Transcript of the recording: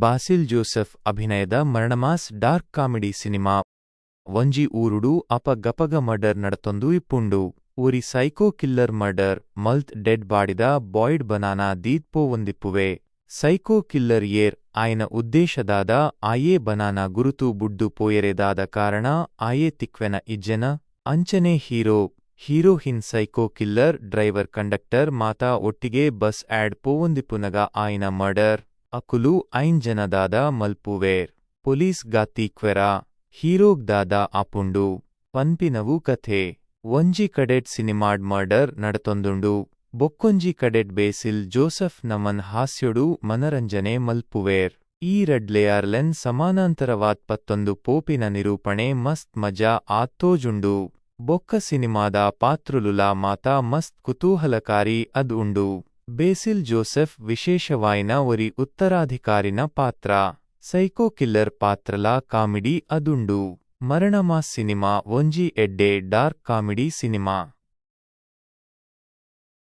Basil Joseph ಅಭಿನಯದ ಮರಣಮಾಸ್ dark comedy cinema. ಒಂಜಿ ಊರುಡು ಅಪ ಗಪಗ ಮರ್ಡರ್ ನಡತೊಂದು ಇಪ್ಪುಂಡು. ಊರಿ ಸೈಕೋ ಕಿಲ್ಲರ್ ಮರ್ಡರ್, ಮಲ್ತ್ ಡೆಡ್ ಬಾಡಿದ ಬಾಯ್ಡ್ ಬನಾನಾ ದೀತ್ಪೋ ಒಂದಿಪ್ಪುವೆ. ಸೈಕೋ ಕಿಲ್ಲರ್ ಏರ್, ಆಯನ ಉದ್ದೇಶದಾದ ಆಯೇ ಬನಾನಾ ಗುರುತು ಬುಡ್ಡು ಪೋಯರೆದಾದ ಕಾರಣ ಆಯೇ ತಿಕ್ವೆನ ಇಜ್ಜೆನ. ಅಂಚನೆ ಹೀರೋ ಹೀರೋ ಹಿನ್ ಸೈಕೋ ಕಿಲ್ಲರ್ ಡ್ರೈವರ್ ಕಂಡಕ್ಟರ್ ಮಾತಾ ಒಟ್ಟಿಗೆ ಬಸ್ ಆಡ್ ಪೋವೊಂದಿಪ್ಪುನಗ ಆಯನ ಮರ್ಡರ್. ಅಕುಲು ಐನ್ ಜನದಾದ ಮಲ್ಪುವೇರ್, ಪೊಲೀಸ್ ಗಾತೀಕ್ವೆರ ಹೀರೋಗ್ದಾದ ಆಪುಂಡು ಪನ್ಪಿನವು ಕಥೆ, ಒಂಜಿ ಕಡೆಟ್ ಸಿನಿಮಾಡ್ ಮರ್ಡರ್ ನಡತೊಂದುಂಡು, ಬೊಕ್ಕೊಂಜಿ ಕಡೆಟ್ ಬೇಸಿಲ್ ಜೋಸೆಫ್ ನಮನ್ ಹಾಸ್ಯೊಡು ಮನರಂಜನೆ ಮಲ್ಪುವೇರ್. ಈ ರಡ್ಲೆಯಾರ್ಲೆನ್ ಸಮಾನಾಂತರವಾದ್ ಪತ್ತೊಂದು ಪೋಪಿನ ನಿರೂಪಣೆ ಮಸ್ತ್ ಮಜಾ ಆತ್ತೋಜುಂಡು. ಬೊಕ್ಕ ಸಿನಿಮಾದ ಪಾತ್ರುಲುಲ ಮಾತಾ ಮಸ್ತ್ ಕುತೂಹಲಕಾರಿ ಅದ್ ಉಂಡು. ಬೇಸಿಲ್ ಜೋಸೆಫ್ ವಿಶೇಷವಾಯಿನ ಒರಿ ಉತ್ತರಾಧಿಕಾರಿನ ಪಾತ್ರ ಸೈಕೋ ಕಿಲ್ಲರ್ ಪಾತ್ರಲ ಕಾಮಿಡಿ ಅದುಂಡು ಮರಣಮಾಸ್ ಸಿನಿಮಾ ಒಂಜಿ ಎಡ್ಡೆ ಡಾರ್ಕ್ ಕಾಮಿಡಿ ಸಿನಿಮಾ